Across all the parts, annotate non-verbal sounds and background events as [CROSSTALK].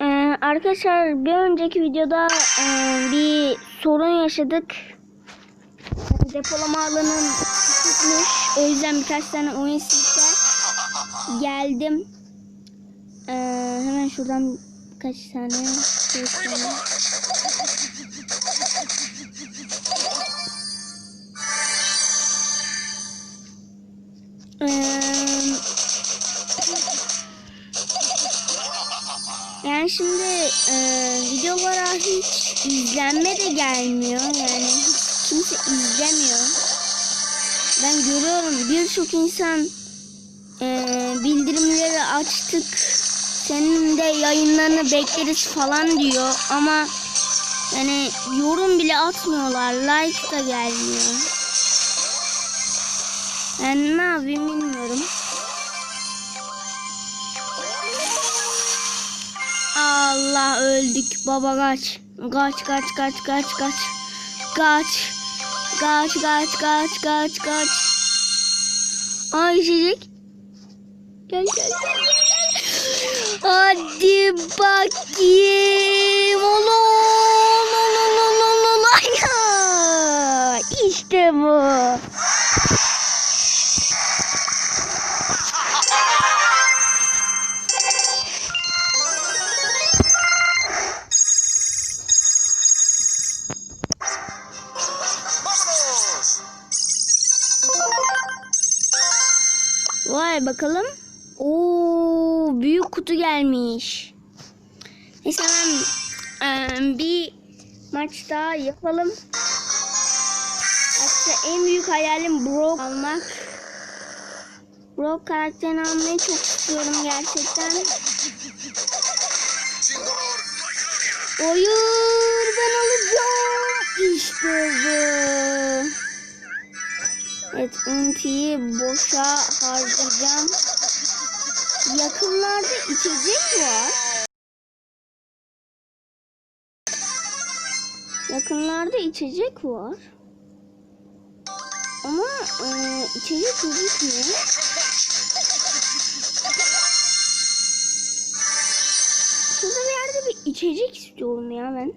Ee, arkadaşlar bir önceki videoda e, bir sorun yaşadık. Depolama alanım tutmuş. O yüzden birkaç tane oyun silip geldim. Ee, hemen şuradan birkaç tane şey şimdi e, videolara hiç izlenme de gelmiyor. Yani hiç kimse izlemiyor. Ben görüyorum birçok insan e, bildirimleri açtık. Senin de yayınlarını bekleriz falan diyor. Ama yani yorum bile atmıyorlar. Like da gelmiyor. Ben ne yapayım bilmiyorum. Allah öldük baba kaç. Kaç kaç kaç kaç kaç. Kaç. Kaç kaç kaç kaç kaç. Ay içecek. Gel gel gel. Hadi bakayım. Ay, İşte bu. Gelmiş. Neyse hemen bir maç daha yapalım. Hatta en büyük hayalim Brock almak. Brock karakterini almayı çok istiyorum gerçekten. Hayır ben alacağım. İşte bu. Evet untiyi boşa harcayacağım. Yakınlarda içecek var. Yakınlarda içecek var. Ama e, içecek gözükmüyor. Şurada bir yerde bir içecek istiyorum ya ben.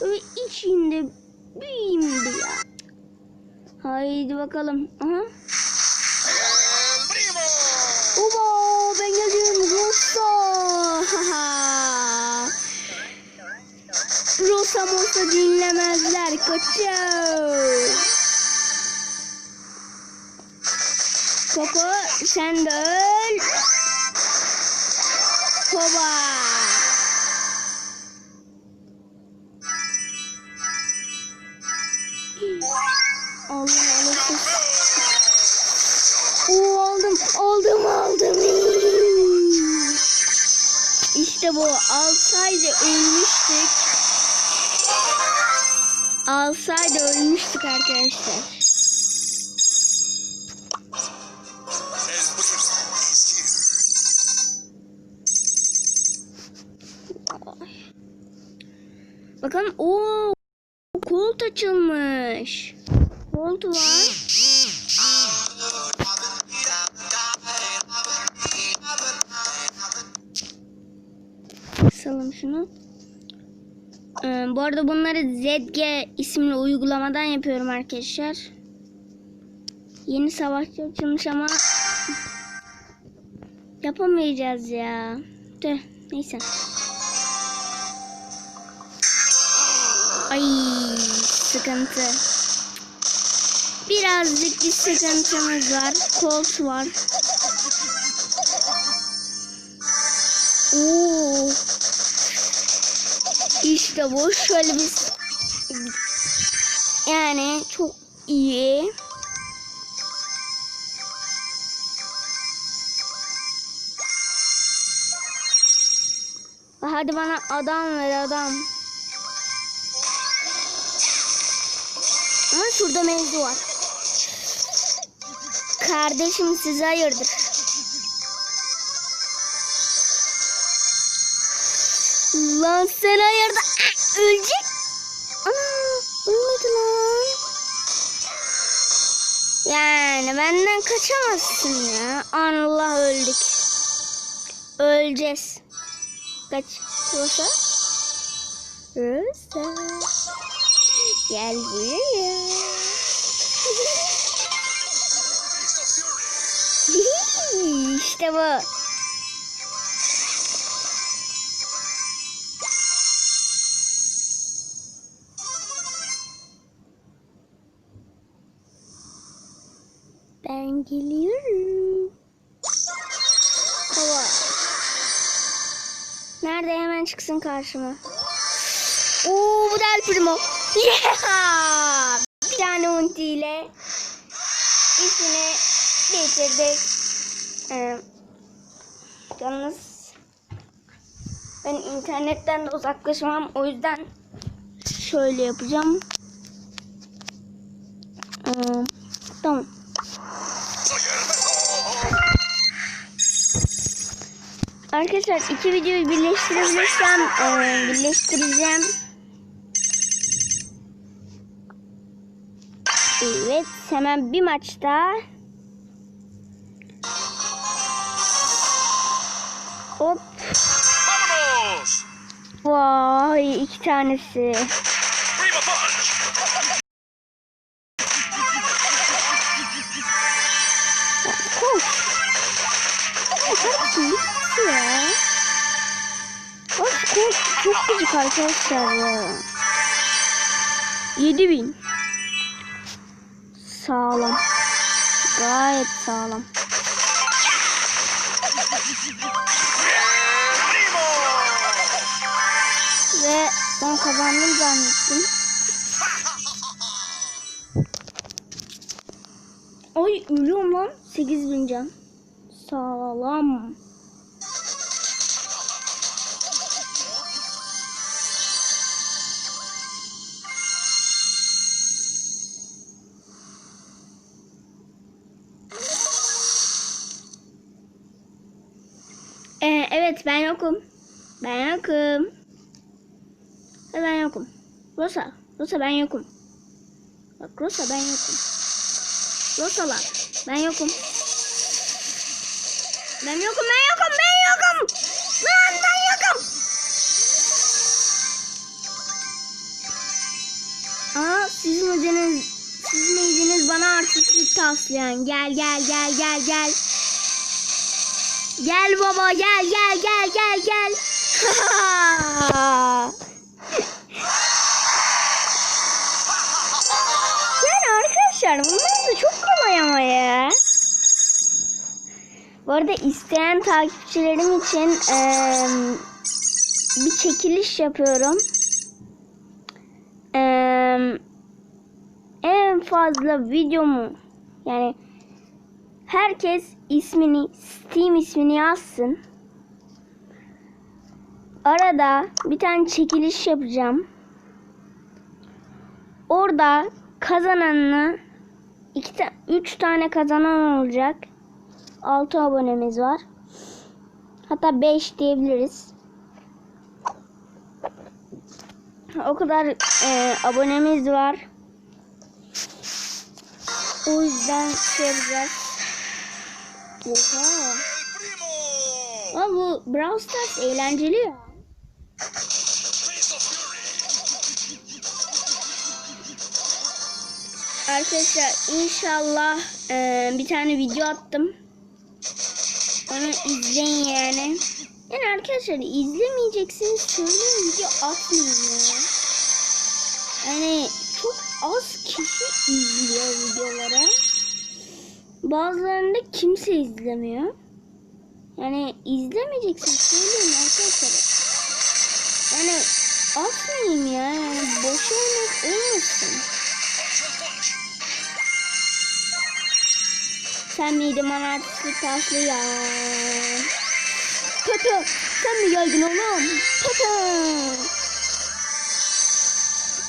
Böyle içinde büyüyeyim bir ya. Haydi bakalım. Aha. ¡El primo! Oba ben geldim Rosa. Rosa mosa dinlemezler kaçıyor. Koko sen de öl. Hoba. İşte bu. Alsaydı ölmüştük. Alsaydı ölmüştük arkadaşlar. Bakın o kolt açılmış. Kolt var. Şunu. Ee, bu arada bunları ZG isimli uygulamadan yapıyorum arkadaşlar. Yeni savaşçı açılmış ama yapamayacağız ya. Tüh, neyse. Ay sıkıntı. Birazcık bir sıkıntımız var. Colt var. Oo. İşte bu şöyle bir yani çok iyi. Hadi bana adam ver adam. Ama şurada mevzu var. Kardeşim size hayırdır? Lan sen hayırdır? Ah, ölecek. Ana ölmedi lan. Yani benden kaçamazsın ya. Allah öldük. Öleceğiz. Kaç. Rosa. Rosa. Gel buraya. [LAUGHS] İşte bu. Geliyorum. Hava. Nerede hemen çıksın karşıma. Oo bu da El Primo. Yeah! Bir tane ultiyle işini bitirdik. Ee, yalnız ben internetten de uzaklaşmam. O yüzden şöyle yapacağım. Ee, tamam. Arkadaşlar iki videoyu birleştirebilirsem e, birleştireceğim. Evet hemen bir maçta Hop Vámonos. vay iki tanesi. Punch. Koş. Bitti ya. Koş koş çok gıcık arkadaşlar ya. 7000 Sağlam. Gayet sağlam. Ve ben kazandım zannettim. Ay ölüyorum lan. 8000 can. Sağlam. Evet ben yokum. Ben yokum. Ben yokum. Rosa. Rosa ben yokum. Bak Rosa ben yokum. Rosalar. Ben yokum. Ben yokum ben yokum ben yokum. Lan ben yokum. Aa siz miydiniz? Siz miydiniz bana artistlik taslayan? Gel gel gel gel gel. Gel baba gel gel gel gel gel. [LAUGHS] yani arkadaşlar bunlar da çok kolay ama ya. Bu arada isteyen takipçilerim için eee, bir çekiliş yapıyorum. Eee, en fazla videomu yani herkes ismini Steam ismini yazsın. Arada bir tane çekiliş yapacağım. Orada kazananını iki ta üç tane kazanan olacak. 6 abonemiz var. Hatta 5 diyebiliriz. O kadar e, abonemiz var. O yüzden şey yapacağız. Oha. Ama bu Brawl Stars eğlenceli ya. Arkadaşlar inşallah e, bir tane video attım. Onu izleyin yani. Yani arkadaşlar izlemeyeceksiniz söyleyeyim video atmayın ya. Yani çok az kişi izliyor videolara. Bazılarında kimse izlemiyor. Yani izlemeyeceksin söyleyeyim arkadaşlar. Yani atmayayım ya. Yani boş olmak olmasın. Sen miydin bana artistlik taslayan? Tata sen mi geldin oğlum? Tata.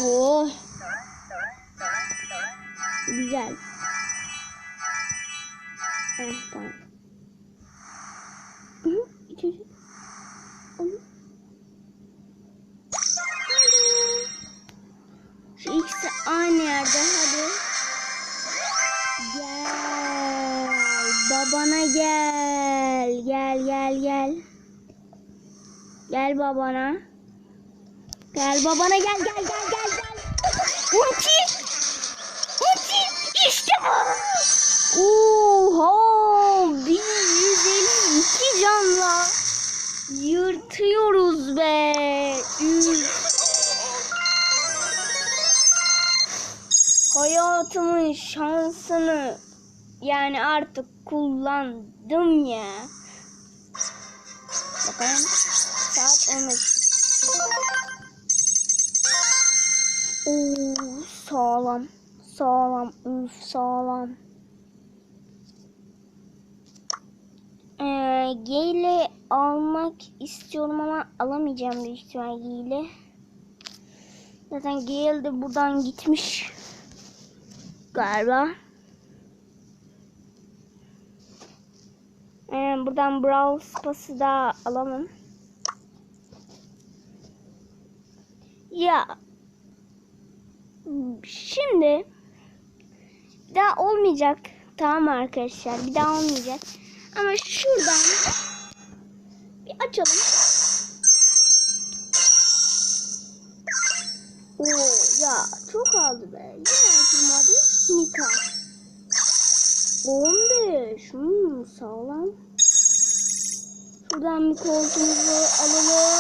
Oh. Güzel. Heh, tamam. Hı içeri. Onu. Şu ikisi aynı yerde hadi. Gel. Babana gel. Gel gel gel. Gel babana. Gel babana gel gel gel gel gel. Yani artık kullandım ya. Bakalım. Saat 13. Oo sağlam. Sağlam. Üf sağlam. Ee, almak istiyorum ama alamayacağım büyük ihtimal Gale. Zaten Gale de buradan gitmiş. Galiba. Ee, buradan Brawl Pass'ı da alamam. Ya şimdi bir daha olmayacak. Tamam arkadaşlar bir daha olmayacak. Ama şuradan bir açalım. Bir koltuğumuzu alalım.